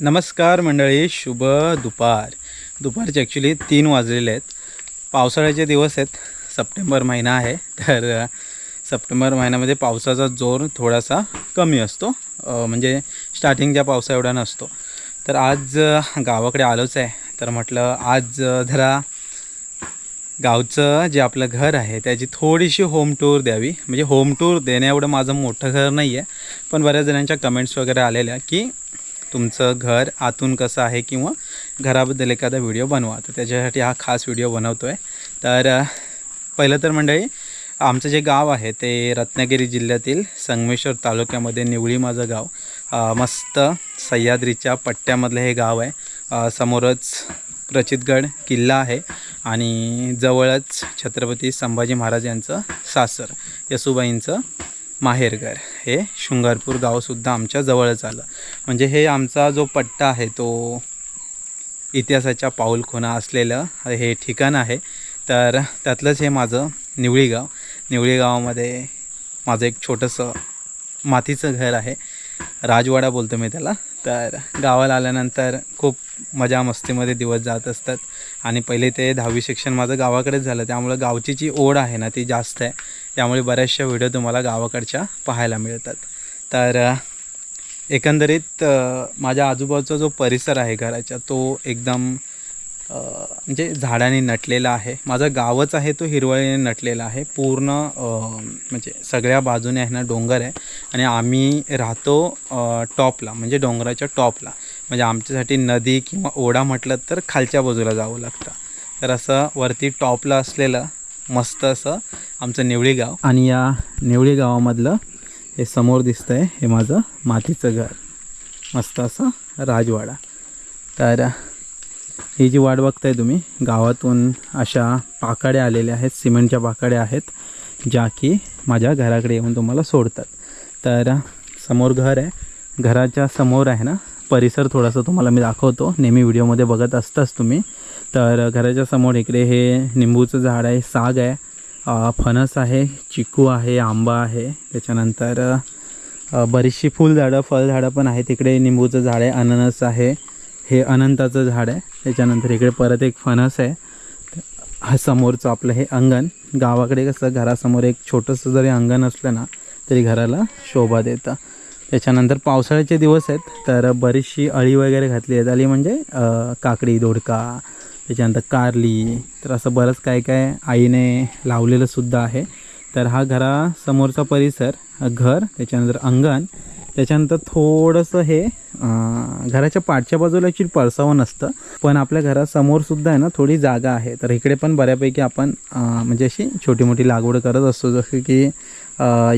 नमस्कार मंडळी शुभ दुपार. दुपारचे ॲक्च्युली तीन वाजलेले आहेत. पावसाळ्याचे दिवस आहेत. सप्टेंबर महिना आहे. तर सप्टेंबर महिन्यामध्ये पावसाचा जोर थोडासा कमी असतो. म्हणजे स्टार्टिंगच्या पावसा एवढा नसतो. तर आज गावाकडे आलोच आहे. तर म्हटलं आज जरा गावचं जे आपलं घर आहे त्याची थोडीशी होम टूर द्यावी. म्हणजे होम टूर देण्या एवढं माझं मोठं घर नाही आहे पण बऱ्याच जणांच्या कमेंट्स वगैरे आलेल्या की तुमचं घर आतून कसं आहे किंवा घराबद्दल एखादा व्हिडिओ बनवा. तर त्याच्यासाठी हा खास व्हिडिओ बनवतो आहे तर पहिलं तर मंडळी आमचं जे गाव आहे ते रत्नागिरी जिल्ह्यातील संगमेश्वर तालुक्यामध्ये निवळी माझं गाव. मस्त सह्याद्रीच्या पट्ट्यामधलं हे गाव आहे. समोरच प्रचितगड किल्ला आहे आणि जवळच छत्रपती संभाजी महाराज यांचं सासर यसुबाईंचं माहेरघर. हे शृंगारपूर गावसुद्धा आमच्या जवळच आलं. म्हणजे हे आमचा जो पट्टा आहे तो इतिहासाच्या पाऊलखुणा असलेलं हे ठिकाण आहे. तर त्यातलंच हे माझं निवळी गाव निवळी गावामध्ये माझं एक छोटंसं मातीचं घर आहे. राजवाडा बोलतो मी त्याला. तर गावाला आल्यानंतर खूप मजा मस्तीमध्ये दिवस जात असतात. आणि पहिले ते दहावी शिक्षण माझं गावाकडेच झालं. त्यामुळं गावची जी ओढ आहे ना ती जास्त आहे. त्यामुळे बऱ्याचशा व्हिडिओ तुम्हाला गावाकडच्या पाहायला मिळतात. तर एकंदरीत माझ्या आजूबाजूचा जो परिसर आहे घराचा तो एकदम म्हणजे झाडाने नटलेला आहे. माझं गावच आहे तो हिरवळीने नटलेला आहे. पूर्ण म्हणजे सगळ्या बाजूने आहे ना डोंगर आहे. आणि आम्ही राहतो टॉपला म्हणजे डोंगराच्या टॉपला. म्हणजे आमच्यासाठी नदी किंवा ओढा म्हटलं तर खालच्या बाजूला जावं लागतं. तर असं वरती टॉपला असलेलं मस्त असं आमचं निवळी गाव. आणि या निवळी गावामधलं हे समोर दिसतं आहे हे माझं मातीचं घर. मस्त असं राजवाडा. तर ही जी वाट बघताय तुम्ही गावातून अशा पाकाड्या आलेल्या आहेत सिमेंटच्या पाकाड्या आहेत ज्या की माझ्या घराकडे येऊन तुम्हाला सोडतात. तर समोर घर आहे. घराच्या समोर आहे ना परिसर थोडासा तुम्हाला मी दाखवतो. नेहमी व्हिडिओमध्ये बघत असताच तुम्ही. तर घराच्या समोर इकडे हे निंबूचं झाड आहे साग आहे फणस आहे चिकू आहे आंबा आहे. त्याच्यानंतर बरीचशी फुलझाडं फळझाडं पण आहेत. इकडे निंबूचं झाड आहे अननस आहे. हे अनंताचं झाड आहे. त्याच्यानंतर इकडे परत एक फणस आहे. हा समोरचं आपलं हे अंगण. गावाकडे कसं घरासमोर एक छोटंसं जरी अंगण असलं ना तरी घराला शोभा देतं. त्याच्यानंतर पावसाळ्याचे दिवस आहेत तर बरीचशी अळी वगैरे घातली आहेत. अळी म्हणजे काकडी दोडका त्याच्यानंतर कारली तर असं बरंच काय काय आईने लावलेलंसुद्धा आहे. तर हा घरासमोरचा परिसर घर त्याच्यानंतर अंगण त्याच्यानंतर थोडंसं हे घराच्या पाठच्या बाजूला ॲक्च्युली परसावं नसतं. पण आपल्या घरासमोर सुद्धा आहे ना थोडी जागा आहे. तर इकडे पण बऱ्यापैकी आपण म्हणजे अशी छोटी मोठी लागवड करत असतो. जसं की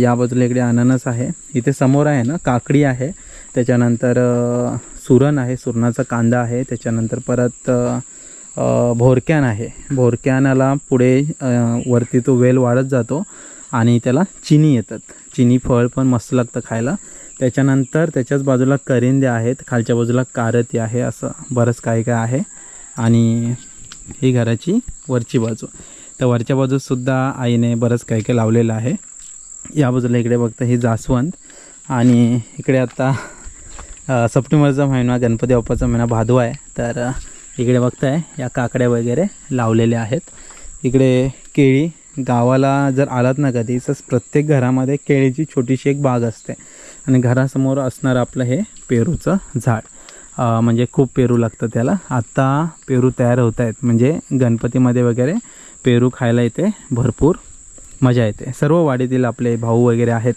या बाजूला इकडे अननस आहे. इथे समोर आहे ना काकडी आहे. त्याच्यानंतर सुरण आहे. सुरणाचा कांदा आहे. त्याच्यानंतर परत भोरक्यान आहे. भोरक्यानाला पुढे वरती तो वेल वाढत जातो आणि त्याला चिनी येतात. चिनी फळ पण मस्त लागतं खायला. त्याच्यानंतर त्याच्याच बाजूला करिंदे आहेत खालच्या बाजूला कारती आहे असं बरंच काय काय आहे. आणि ही घराची वरची बाजू. तर वरच्या बाजूसुद्धा आईने बरंच काय काय लावलेलं आहे. या बाजूला इकडे बघता ही जास्वंत आणि इकडे आता सप्टेंबरचा महिना गणपती बाप्पाचा महिना भादवा आहे. तर इकडे बघताय या काकड्या वगैरे लावलेल्या आहेत. इकडे केळी गावाला जर आलात ना कधी तर प्रत्येक घरामध्ये केळीची छोटीशी एक बाग असते. आणि घरासमोर असणारं आपलं हे पेरूचं झाड. म्हणजे खूप पेरू लागतं त्याला. आत्ता पेरू तयार होत आहेत. म्हणजे गणपतीमध्ये वगैरे पेरू खायला येते भरपूर मजा येते. सर्व वाडीतील आपले भाऊ वगैरे आहेत.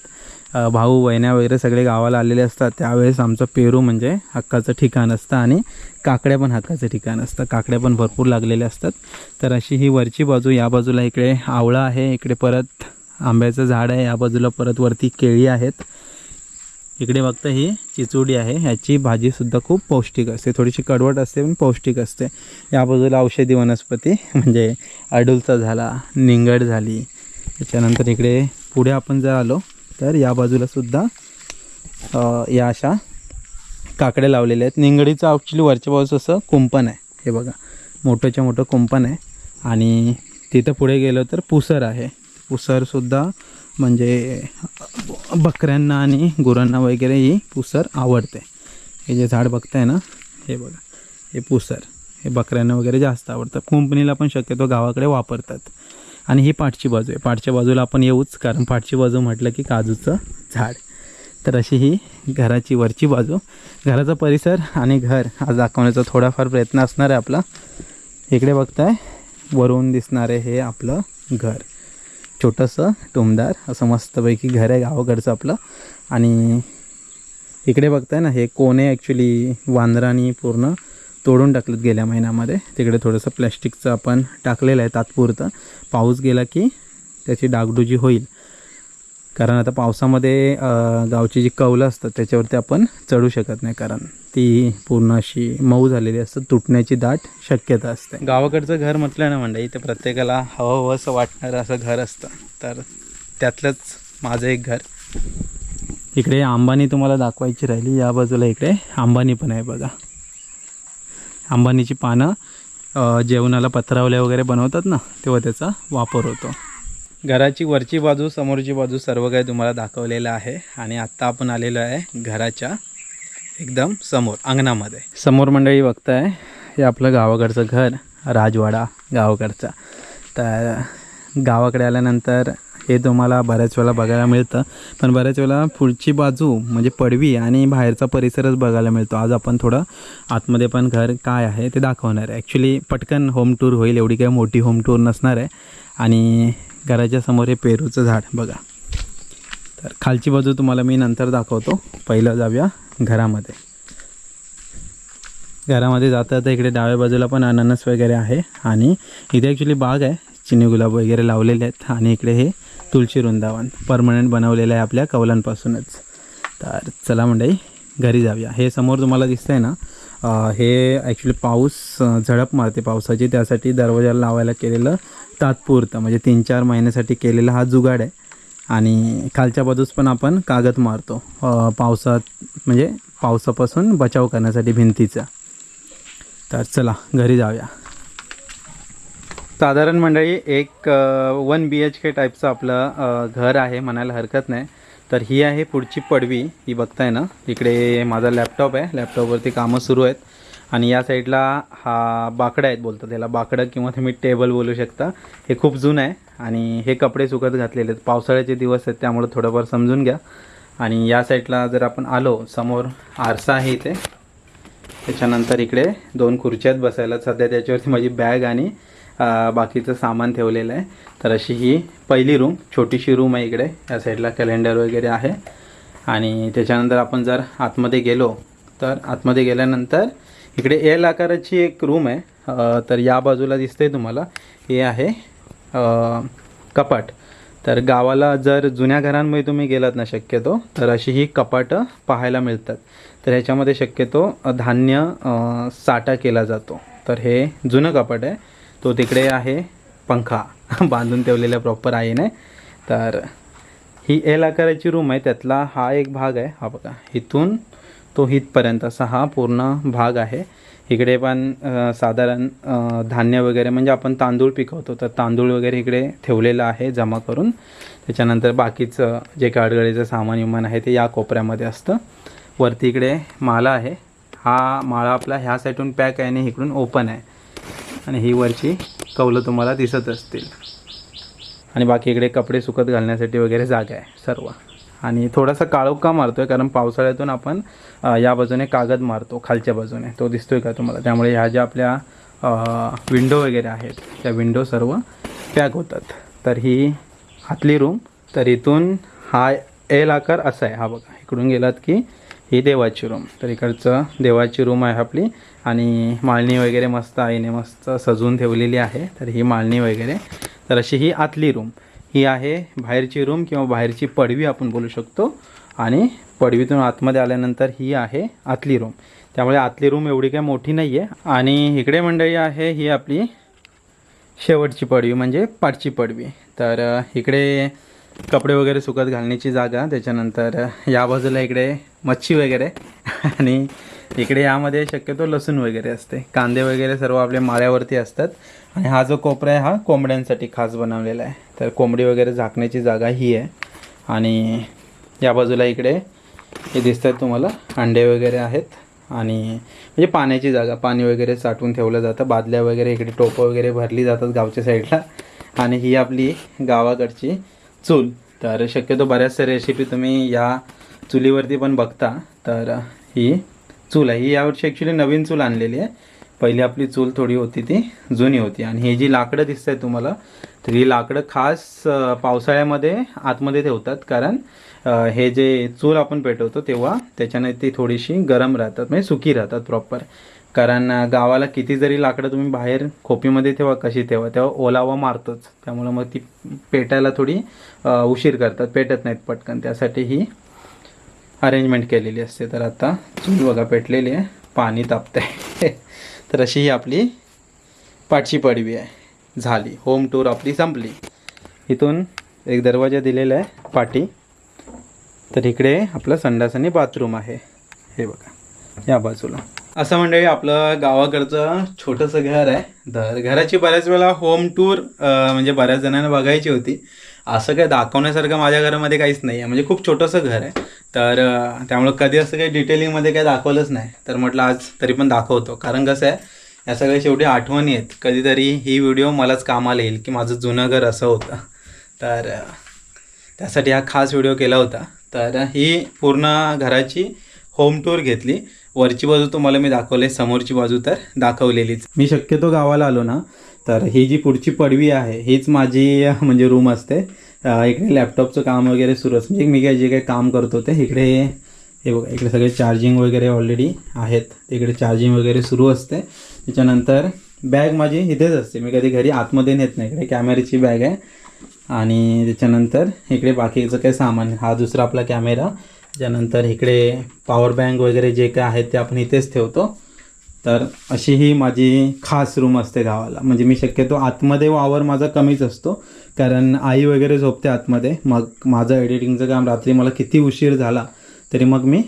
भाऊ वहिन्या वगैरे सगळे गावाला आलेले असतात. त्यावेळेस आमचं पेरू म्हणजे हक्काचं ठिकाण असतं आणि काकड्या पण हक्काचं ठिकाण असतं. काकड्या पण भरपूर लागलेल्या असतात. तर अशी ही वरची बाजू या बाजूला इकडे आवळा आहे. इकडे परत आंब्याचं झाड आहे. या बाजूला परत वरती केळी आहेत. इकडे फक्त ही चिचोडी आहे. ह्याची भाजीसुद्धा खूप पौष्टिक असते. थोडीशी कडवट असते पण पौष्टिक असते. या बाजूला औषधी वनस्पती म्हणजे अडुलचा झाला निंगड झाली. त्याच्यानंतर इकडे पुढे आपण जर आलो तर या बाजूला सुद्धा या अशा काकडे लावलेले आहेत. निंगडीचं ॲक्च्युली वरच्या बाजूस असं कुंपण आहे. हे बघा मोठंच्या मोठं कुंपण आहे. आणि तिथं पुढे गेलो तर पुसर आहे. पुसरसुद्धा म्हणजे बकऱ्यांना आणि गुरांना वगैरे ही पुसर आवडते. हे जे झाड बघताय ना हे बघा हे पुसर हे बकऱ्यांना वगैरे जास्त आवडतं. कुंपणीला पण शक्यतो गावाकडे वापरतात. आणि ही पाठची बाजू आहे. पाठच्या बाजूला आपण येऊच कारण पाठची बाजू म्हटलं की काजूचं झाड. तर अशी ही घराची वरची बाजू. घराचा परिसर आणि घर आज दाखवण्याचा थोडाफार प्रयत्न असणार आहे आपला. इकडे बघताय वरून दिसणारे हे आपलं घर. छोटंसं टुमदार असं मस्तपैकी घर आहे गावाकडचं आपलं. आणि इकडे बघताय ना हे कोणे ॲक्च्युली वांदरानी पूर्ण तोडून टाकलेत गेल्या महिन्यामध्ये. तिकडे थोडंसं प्लॅस्टिकचं आपण टाकलेलं आहे तात्पुरतं. पाऊस गेला की त्याची डागडुजी होईल. कारण आता पावसामध्ये गावची जी कौलं असतात त्याच्यावरती आपण चढू शकत नाही. कारण ती पूर्ण अशी मऊ झालेली असतात तुटण्याची दाट शक्यता असते. गावाकडचं घर म्हटलं ना मंडळी ते प्रत्येकाला हवं हवं असं वाटणारं असं घर असतं. तर त्यातलंच माझं एक घर. इकडे अंबानी तुम्हाला दाखवायची राहिली. या बाजूला इकडे अंबानी पण आहे बघा. अंबानीची पानं जेवणाला पत्रावल्या वगैरे बनवतात ना तेव्हा त्याचा वापर होतो. घराची वरची बाजू समोरची बाजू सर्व काही तुम्हाला दाखवलेलं आहे आणि आत्ता आपण आलेलो आहे घराच्या एकदम समोर अंगणामध्ये. समोर मंडळी बघताय हे आपलं गावाकडचं घर राजवाडा गावाकडचा. तर गावाकडे आल्यानंतर हे तुम्हाला बऱ्याच वेळा बघायला मिळतं. पण बऱ्याच वेळा पुढची बाजू म्हणजे पडवी आणि बाहेरचा परिसरच बघायला मिळतो. आज आपण थोडं आतमध्ये पण घर काय आहे ते दाखवणार आहे. ॲक्च्युली पटकन होम टूर होईल. एवढी काही मोठी होम टूर नसणार आहे. आणि घराच्या समोर हे पेरूचं झाड बघा. तर खालची बाजू तुम्हाला मी नंतर दाखवतो. पहिलं जाऊया घरामध्ये. घरामध्ये जाता जाता इकडे डाव्या बाजूला पण अननस वगैरे आहे. आणि इथे ॲक्च्युली बाग आहे. चिनी गुलाब वगैरे लावलेले आहेत. आणि इकडे हे तुळशी वृंदावन परमनंट बनवलेलं आहे आपल्या कवलांपासूनच. तर चला मंडई घरी जाऊया. हे समोर तुम्हाला दिसतं आहे ना हे ॲक्च्युली पाऊस झडप मारते पावसाची. त्यासाठी दरवाजाला लावायला केलेलं तात्पुरतं म्हणजे तीन चार महिन्यासाठी केलेला हा जुगाड आहे. आणि खालच्या बाजूस पण आपण कागद मारतो. पावसात म्हणजे पावसापासून बचाव करण्यासाठी भिंतीचा. तर चला घरी जाऊया. साधारण मंडळी एक वन बी एच के टाईपचं आपलं घर आहे म्हणायला हरकत नाही. तर ही आहे पुढची पडवी ही बघताय ना? इकडे माझा लॅपटॉप आहे. लॅपटॉपवरती कामं सुरू आहेत. आणि या साईडला हा बाकडं आहेत बोलतात. त्याला बाकडं किंवा तुम्ही टेबल बोलू शकता. हे खूप जुनं आहे. आणि हे कपडे सुकत घातलेले आहेत. पावसाळ्याचे दिवस आहेत त्यामुळे थोडंफार समजून घ्या. आणि या साईडला जर आपण आलो समोर आरसा आहे इथे. त्याच्यानंतर इकडे दोन खुर्च्यात बसायला. सध्या त्याच्यावरती माझी बॅग आणि बाकीचं सामान ठेवलेलं आहे. तर अशी ही पहिली रूम छोटीशी रूम आहे इकडे. या साईडला कॅलेंडर वगैरे आहे. आणि त्याच्यानंतर आपण जर आतमध्ये गेलो तर आतमध्ये गेल्यानंतर इकडे एल आकाराची एक रूम आहे. तर या बाजूला दिसते तुम्हाला. हे आहे कपाट. तर गावाला जर जुन्या घरांमध्ये तुम्ही गेलात ना शक्यतो तर अशी ही कपाटं पाहायला मिळतात. तर ह्याच्यामध्ये शक्यतो धान्य साठा केला जातो. तर हे जुनं कपाट आहे. तो तिकडे आहे पंखा. बांधून ठेवलेला प्रॉपर आहे नाही तर ही एल आकाराची रूम आहे. त्यातला हा एक भाग आहे. हा बघा. इथून तो हितपर्यंत असा हा पूर्ण भाग आहे. इकडे पण साधारण धान्य वगैरे म्हणजे आपण तांदूळ पिकवतो. तर तांदूळ वगैरे इकडे ठेवलेलं आहे जमा करून. त्याच्यानंतर बाकीचं जे काडगडीचं सामान विमान आहे ते या कोपऱ्यामध्ये असतं. वरती इकडे माळा आहे. हा माळा आपला ह्या साईडून पॅक आहे आणि इकडून ओपन आहे. आणि ही वरची कौलं तुम्हाला दिसत असतील. आणि बाकी इकडे कपडे सुकत घालण्यासाठी वगैरे जागा आहे सर्व. आणि थोडासा काळोखा मारतोय? कारण पावसाळ्यातून आपण या बाजूने कागद मारतो खालच्या बाजूने. तो दिसतोय का तुम्हाला? त्यामुळे ह्या ज्या आपल्या विंडो वगैरे आहेत त्या विंडो सर्व पॅक होतात. तर ही आतली रूम. तर इथून हा एल आकार असा आहे. हा बघा इकडून गेलात की ही देवाची रूम. तर इकडचं देवाची रूम आहे आपली. आणि माळणी वगैरे मस्त आईने मस्त सजवून ठेवलेली आहे. तर ही माळणी वगैरे. तर अशी ही आतली रूम. ही आहे बाहेरची रूम किंवा बाहेरची पडवी आपण बोलू शकतो. आणि पडवीतून आतमध्ये आल्यानंतर ही आहे आतली रूम. त्यामुळे आतली रूम एवढी काही मोठी नाही आहे आणि इकडे मंडळी आहे ही आपली शेवटची पडवी म्हणजे पाठची पडवी. तर इकडे कपडे वगैरे सुकत घालण्याची जागा त्याच्यानंतर या बाजूला इकडे मच्छी वगैरे आणि इकडे यामध्ये शक्यतो लसूण वगैरे असते. कांदे वगैरे सर्व आपल्या माळ्यावरती असतात. आणि हा जो कोपरा आहे हा कोंबड्यांसाठी खास बनवलेला आहे. तर कोंबडी वगैरे झाकण्याची जागा ही आहे. आणि या बाजूला इकडे हे दिसतात तुम्हाला अंडे वगैरे आहेत. आणि म्हणजे पाण्याची जागा पाणी वगैरे साठवून ठेवलं जातं. बादल्या वगैरे इकडे टोपं वगैरे भरली जातात गावच्या साईडला. आणि ही आपली गावाकडची चूल. तर शक्यतो बऱ्याचशा रेसिपी तुम्ही या चुलीवरती पण बघता. तर ही चूल आहे. ही यावर्षी ॲक्च्युली नवीन चूल आणलेली आहे. पहिली आपली चूल थोडी होती ती जुनी होती. आणि ही जी लाकडं दिसत आहेत तुम्हाला तर ही लाकडं खास पावसाळ्यामध्ये आतमध्ये ठेवतात. कारण हे जे चूल आपण पेटवतो तेव्हा त्याच्याने ती थोडीशी गरम राहतात म्हणजे सुकी राहतात प्रॉपर कारण गावाला किती जरी लाकडं तुम्ही बाहेर खोपीमध्ये ठेवा कशी ठेवा तेव्हा ओलावा मारतोच. त्यामुळं मग ती पेटायला थोडी उशीर करतात पेटत नाहीत पटकन. त्यासाठी ही अरेंजमेंट केलेली असते. तर आता चूल बघा पेटलेली आहे. पाणी तापतंय. तर अशी ही आपली पाठची पडवी आहे. झाली. होम टूर आपली संपली. इथून एक दरवाजा दिलेला आहे पाठी. तर इकडे आपलं संडास आणि बाथरूम आहे. हे बघा या बाजूला. असं मंडळी आपलं गावाकडचं छोटंसं घर आहे. तर घराची बऱ्याच वेळा होम टूर म्हणजे बऱ्याच जणांना बघायची होती. असं काय दाखवण्यासारखं माझ्या घरामध्ये काहीच नाही आहे म्हणजे खूप छोटंसं घर आहे. तर त्यामुळं कधी असं काही डिटेलिंगमध्ये काही दाखवलंच नाही. तर म्हटलं आज तरी पण दाखवतो. कारण कसं आहे या सगळ्या शेवटी आठवणी आहेत. कधीतरी ही व्हिडिओ मलाच कामाला येईल की माझं जुनं घर असं होतं. तर त्यासाठी हा खास व्हिडिओ केला होता. तर ही पूर्ण घराची होम टूर घेतली. वरची बाजू तुम्हाला मी दाखवले समोरची बाजू तर दाखवलेलीच. मी शक्यतो गावाला आलो ना तर ही जी पुढची पडवी आहे हीच माझी म्हणजे रूम असते. इकडे लॅपटॉपचं काम वगैरे सुरू असतं. म्हणजे मी काय जे काही काम करतो ते इकडे हे बघा इकडे सगळे चार्जिंग वगैरे ऑलरेडी आहेत. इकडे चार्जिंग वगैरे सुरू असते. त्याच्यानंतर बॅग माझी इथेच असते. मी कधी घरी आतमध्ये नेत नाही. इकडे कॅमेऱ्याची बॅग आहे. आणि त्याच्यानंतर इकडे बाकीचं काही सामान. हा दुसरा आपला कॅमेरा त्याच्यानंतर इकडे पॉवर बँक वगैरे जे काय आहेत ते आपण इथेच ठेवतो. तर अशी ही माझी खास रूम असते गावाला. म्हणजे मी शक्यतो आतमध्ये वावर माझा कमीच असतो. कारण आई वगैरे झोपते आतमध्ये. मग माझं एडिटिंगचं काम रात्री मला किती उशीर झाला तरी मग मी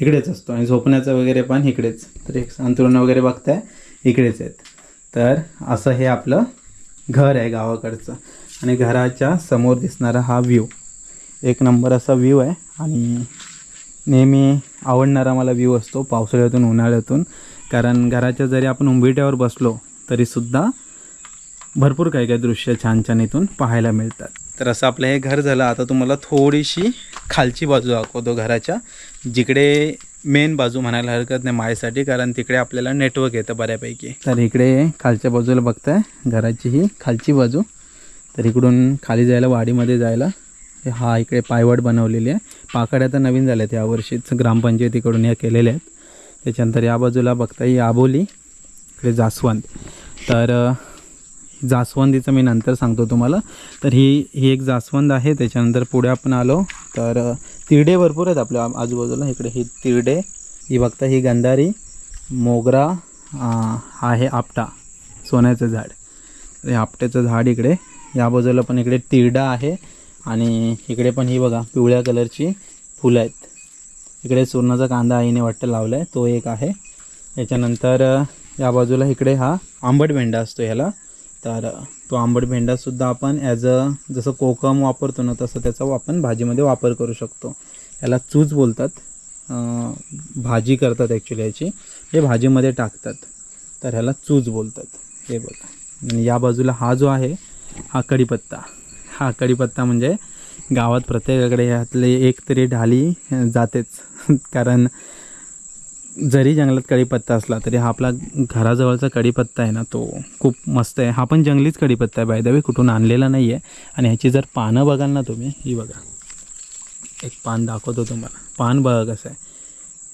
इकडेच असतो. आणि झोपण्याचं वगैरे पण इकडेच. तर एक अंतरुण वगैरे बघताय इकडेच आहेत. तर असं हे आपलं घर आहे गावाकडचं. आणि घराच्या समोर दिसणारा हा व्ह्यू एक नंबर असा व्ह्यू आहे. आणि नेहमी आवडणारा मला व्ह्यू असतो पावसाळ्यातून उन्हाळ्यातून. कारण घराच्या जरी आपण उंबिट्यावर बसलो तरीसुद्धा भरपूर काही काही दृश्य छान छान इथून पाहायला मिळतात. तर असं आपलं हे घर झालं. आता तुम्हाला थोडीशी खालची बाजू दाखवतो घराच्या. जिकडे मेन बाजू म्हणायला हरकत नाही माझ्यासाठी कारण तिकडे आपल्याला नेटवर्क येतं बऱ्यापैकी. तर इकडे खालच्या बाजूला बघताय घराची ही खालची बाजू. तर इकडून खाली जायला वाडीमध्ये जायला हा इकडे पायवाट बनवलेली आहे. पाकड्या तर नवीन झाल्या आहेत यावर्षीच ग्रामपंचायतीकडून या केलेल्या आहेत. त्याच्यानंतर या बाजूला बघता ही आबोली इकडे जास्वंद. तर जास्वंदीचं मी नंतर सांगतो तुम्हाला. तर ही ही एक जास्वंद आहे त्याच्यानंतर पुढे आपण आलो तर तिरडे भरपूर आहेत आपल्या आजूबाजूला. इकडे ही तिरडे ही बघता ही गंधारी मोगरा आहे आपटा सोन्याचं झाड. हे आपट्याचं झाड इकडे या बाजूला पण इकडे तिरडा आहे. आणि इकडे पण ही बघा पिवळ्या कलरची फुलं आहेत. इकडे सुरणाचा कांदा आईने वाटतं लावला आहे तो एक आहे. त्याच्यानंतर या बाजूला इकडे हा आंबट भेंडा असतो ह्याला. तर तो आंबट भेंडासुद्धा आपण ॲज अ जसं कोकम वापरतो ना तसं त्याचा आपण भाजीमध्ये वापर करू शकतो. याला चूज बोलतात. भाजी करतात ॲक्च्युली याची. हे भाजीमध्ये टाकतात. तर ह्याला चूज बोलतात. हे बघा. आणि या बाजूला हा जो आहे हा कढीपत्ता. हा कढीपत्ता म्हणजे गावात प्रत्येकाकडे यातले एक तरी ढाली जातेच. कारण जरी जंगलात कढीपत्ता असला तरी हा आपला घराजवळचा कढीपत्ता आहे ना तो खूप मस्त आहे. हा पण जंगलीच कढीपत्ता आहे बाय द कुठून आणलेला नाही आहे आणि ह्याची जर पानं बघाल ना तुम्ही ही बघा. एक पान दाखवतो तुम्हाला. पान बघा कसं आहे.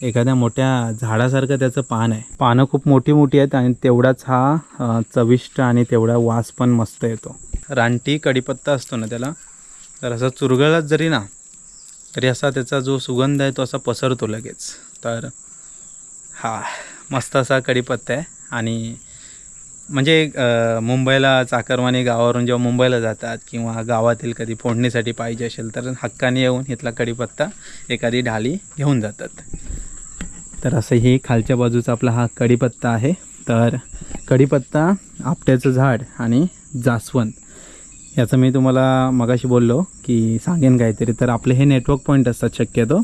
एखाद्या मोठ्या झाडासारखं त्याचं पान आहे. पानं खूप मोठी मोठी आहेत आणि तेवढाच हा चविष्ट आणि तेवढा वास पण मस्त येतो. रानटी कढीपत्ता असतो ना त्याला तर असा चुरगळत जरी ना तरी असा त्याचा जो सुगंध आहे तो असा पसरतो लगेच. तर हा मस्त असा कढीपत्ता आहे. आणि म्हणजे मुंबईला चाकरमानी गावावरून जेव्हा मुंबईला जातात किंवा गावातील कधी फोडणीसाठी पाहिजे असेल तर हक्काने येऊन इथला कढीपत्ता एखादी ढाली घेऊन जातात. तर असं ही खालच्या बाजूचा आपला हा कढीपत्ता आहे. तर कढीपत्ता आपट्याचं झाड आणि जास्वंद. याचं मी तुम्हाला मगाशी बोललो की सांगेन काहीतरी तर आपले हे नेटवर्क पॉईंट असतात शक्यतो.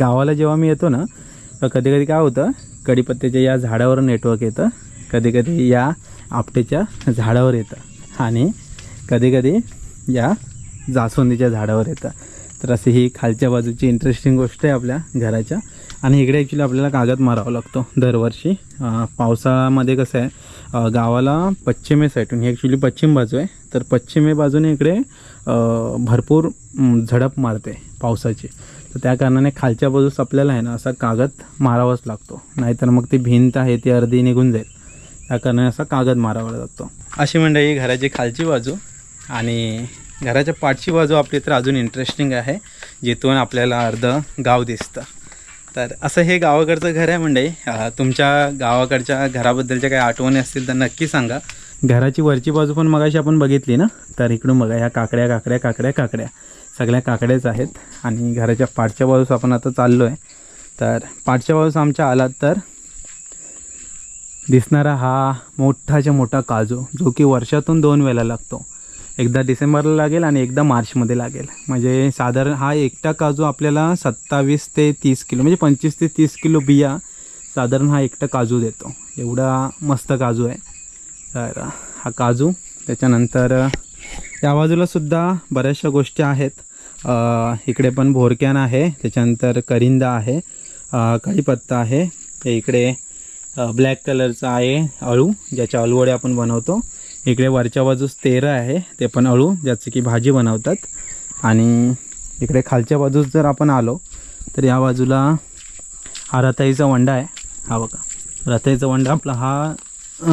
गावाला जेव्हा मी येतो ना तर कधी कधी काय होतं कडीपत्त्याच्या या झाडावर नेटवर्क येतं कधी कधी या आपटेच्या झाडावर येतं आणि कधी कधी या जास्वंदीच्या झाडावर येतं. तर अशी ही खालच्या बाजूची इंटरेस्टिंग गोष्ट आहे आपल्या घराच्या. आणि इकडे ॲक्च्युली आपल्याला कागद मारावा लागतो दरवर्षी. पावसाळ्यामध्ये कसं आहे गावाला पश्चिमे साईडून ही ॲक्च्युली पश्चिम बाजू आहे. तर पश्चिमे बाजूने इकडे भरपूर झडप मारते पावसाची. तर त्या कारणाने खालच्या बाजूस आपल्याला आहे ना असा कागद मारावाच लागतो. नाहीतर मग ती भिंत आहे ती अर्धी निघून जाईल. त्या कारणाने असा कागद मारावा लागतो. अशी मंडळी घराची खालची बाजू आणि घराच्या पाठची बाजू आपली तर अजून इंटरेस्टिंग आहे. जिथून आपल्याला अर्ध गाव दिसतं. तर असं हे गावाकडचं घर आहे म्हणजे तुमच्या गावाकडच्या घराबद्दलच्या काही आठवणी असतील तर नक्की सांगा. घराची वरची बाजू पण मगाशी आपण बघितली ना? तर इकडून बघा ह्या काकड्या काकड्या काकड्या काकड्या. सगळ्या काकड्याच आहेत. आणि घराच्या पाठच्या बाजूस आपण आता चाललो आहे तर पाठच्या बाजूस आमच्या आलात तर दिसणारा हा मोठाच्या मोठा काजू जो की वर्षातून दोन वेळेला लागतो. एकदा डिसेंबरला लागेल आणि एकदा मार्चमध्ये लागेल. म्हणजे साधारण हा एकटा काजू आपल्याला सत्तावीस ते तीस किलो म्हणजे पंचवीस ते तीस किलो बिया साधारण हा एकटा काजू देतो. एवढा मस्त काजू आहे. तर हा काजू त्याच्यानंतर या बाजूला सुद्धा बऱ्याचशा गोष्टी आहेत. इकडे पण भोरक्यान आहे त्याच्यानंतर करिंदा आहे कढीपत्ता आहे इकडे ब्लॅक कलरचा आहे अळू ज्याच्या अळूवडे आपण बनवतो. इकडे वरच्या बाजूस तेरं आहे ते पण अळू ज्याची की भाजी बनवतात. आणि इकडे खालच्या बाजूस जर आपण आलो तर या बाजूला हा रताईचा वंडा आहे. हा बघा रताईचा वंडा आपला हा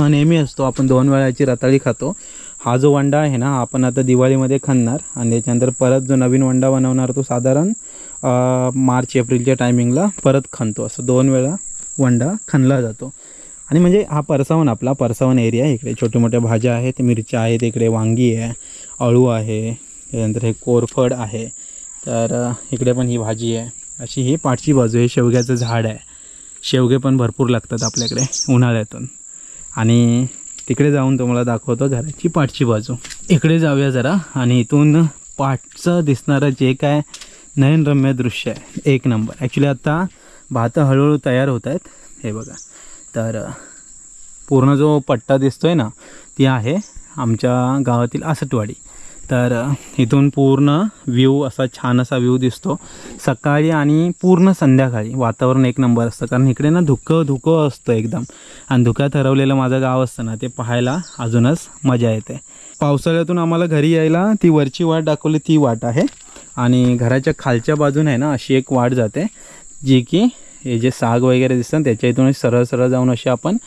नेहमी असतो. आपण दोन वेळाची रताळी खातो. हा जो वंडा आहे ना आपण आता दिवाळीमध्ये खाणार आणि त्याच्यानंतर परत जो नवीन वंडा बनवणार तो साधारण मार्च एप्रिलच्या टायमिंगला परत खणतो. असं दोन वेळा वंडा खणला जातो. आणि म्हणजे हा परसावन आपला परसावन एरिया आहे इकडे. छोट्या मोठ्या भाज्या आहेत मिरच्या आहेत इकडे वांगी आहे अळू आहे त्यानंतर हे कोरफड आहे. तर इकडे पण ही भाजी आहे. अशी ही पाठची बाजू आहे. शेवग्याचं झाड आहे. शेवगे पण भरपूर लागतात आपल्याकडे उन्हाळ्यातून. आणि तिकडे जाऊन तुम्हाला दाखवतो घराची पाठची बाजू. इकडे जाऊया जरा आणि इथून पाठचं दिसणारं जे काय नयनरम्य दृश्य आहे. एक नंबर. ॲक्च्युली आता भातं हळूहळू तयार होत आहेत. हे बघा. तर पूर्ण जो पट्टा दिसतोय ना ती आहे आमच्या गावातील आसटवाडी. तर इथून पूर्ण व्ह्यू असा छान असा व्ह्यू दिसतो. सकाळी आणि पूर्ण संध्याकाळी वातावरण एक नंबर असतं. कारण इकडे ना धुकं धुकं असतं एकदम. आणि धुक्यात हरवलेलं माझं गाव असतं ना ते पाहायला अजूनच मजा येते. पावसाळ्यातून आम्हाला घरी यायला ती वरची वाट दाखवली ती वाट आहे. आणि घराच्या खालच्या बाजूने आहे ना अशी एक वाट जाते जी की हे जे साग वगैरे दिसतात त्याच्या इथून सरळ सरळ जाऊन अशी आपण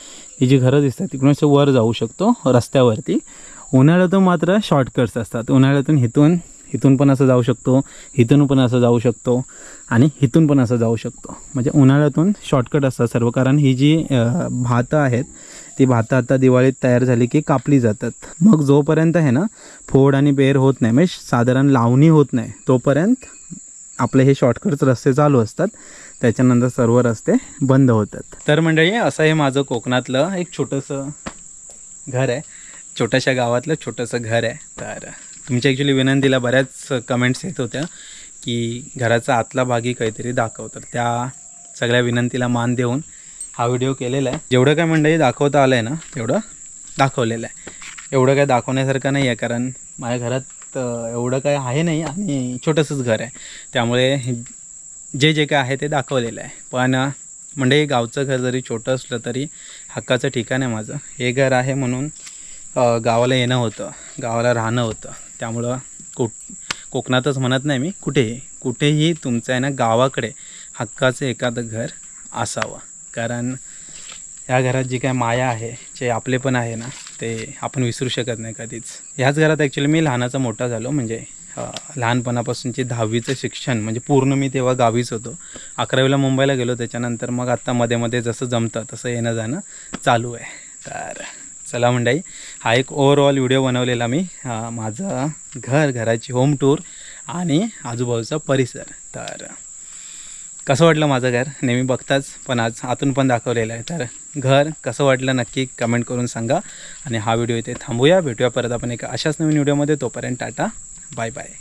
ही जी घरं दिसतात तिकडून वर जाऊ शकतो रस्त्यावरती. उन्हाळ्यातून मात्र शॉर्टकट्स असतात. उन्हाळ्यातून इथून इथून पण असं जाऊ शकतो इथून पण असं जाऊ शकतो आणि इथून पण असं जाऊ शकतो. म्हणजे उन्हाळ्यातून शॉर्टकट असतात सर्व. कारण ही जी भातं आहेत ती भातं आता दिवाळीत तयार झाली की कापली जातात. मग जोपर्यंत आहे ना फोड आणि बेर होत नाही म्हणजे साधारण लावणी होत नाही तोपर्यंत आपले हे शॉर्टकट्स रस्ते चालू असतात. त्याच्यानंतर सर्व रस्ते बंद होतात. तर मंडळी असं हे माझं कोकणातलं एक छोटंसं घर आहे. छोट्याशा गावातलं छोटंसं घर आहे. तर तुमच्या ॲक्च्युली विनंतीला बऱ्याच कमेंट्स येत होत्या की घराचा आतला भागी काहीतरी दाखव तर त्या सगळ्या विनंतीला मान देऊन हा व्हिडिओ केलेला आहे. जेवढं काय मंडळी दाखवता आलं आहे ना तेवढं दाखवलेलं आहे. एवढं काय दाखवण्यासारखं नाही आहे कारण माझ्या घरात तर एवढं काय आहे नाही आणि छोटंसंच घर आहे. त्यामुळे जे जे काय आहे ते दाखवलेलं आहे. पण म्हणजे गावचं घर जरी छोटं असलं तरी हक्काचं ठिकाण आहे माझं. हे घर आहे म्हणून गावाला येणं होतं. गावाला राहणं होतं. त्यामुळं कोक कोकणातच म्हणत नाही मी कुठेही. कुठेही तुमचं आहे ना गावाकडे हक्काचं एखादं घर असावं. कारण ह्या घरात जी काय माया आहे जे आपले पण आहे ना ते आपण विसरू शकत नाही कधीच. ह्याच घरात ॲक्च्युली मी लहानाचा मोठा झालो म्हणजे लहानपणापासूनचे दहावीचं शिक्षण म्हणजे पूर्ण मी तेव्हा गावीच होतो. अकरावीला मुंबईला गेलो त्याच्यानंतर मग आत्ता मध्ये मध्ये जसं जमतं तसं येणं जाणं चालू आहे. तर चला मंडळी हा एक ओव्हरऑल व्हिडिओ बनवलेला मी माझं घर घराची होम टूर आणि आजूबाजूचा परिसर. तर कसं वाटलं माझं घर? नेहमी बघताच पण आज आतून पण दाखवलेलं आहे. तर घर कसं वाटलं नक्की कमेंट करून सांगा. आणि हा व्हिडिओ इथे थांबूया. भेटूया परत आपण एका अशाच नवीन व्हिडिओमध्ये. तोपर्यंत टाटा. Bye bye.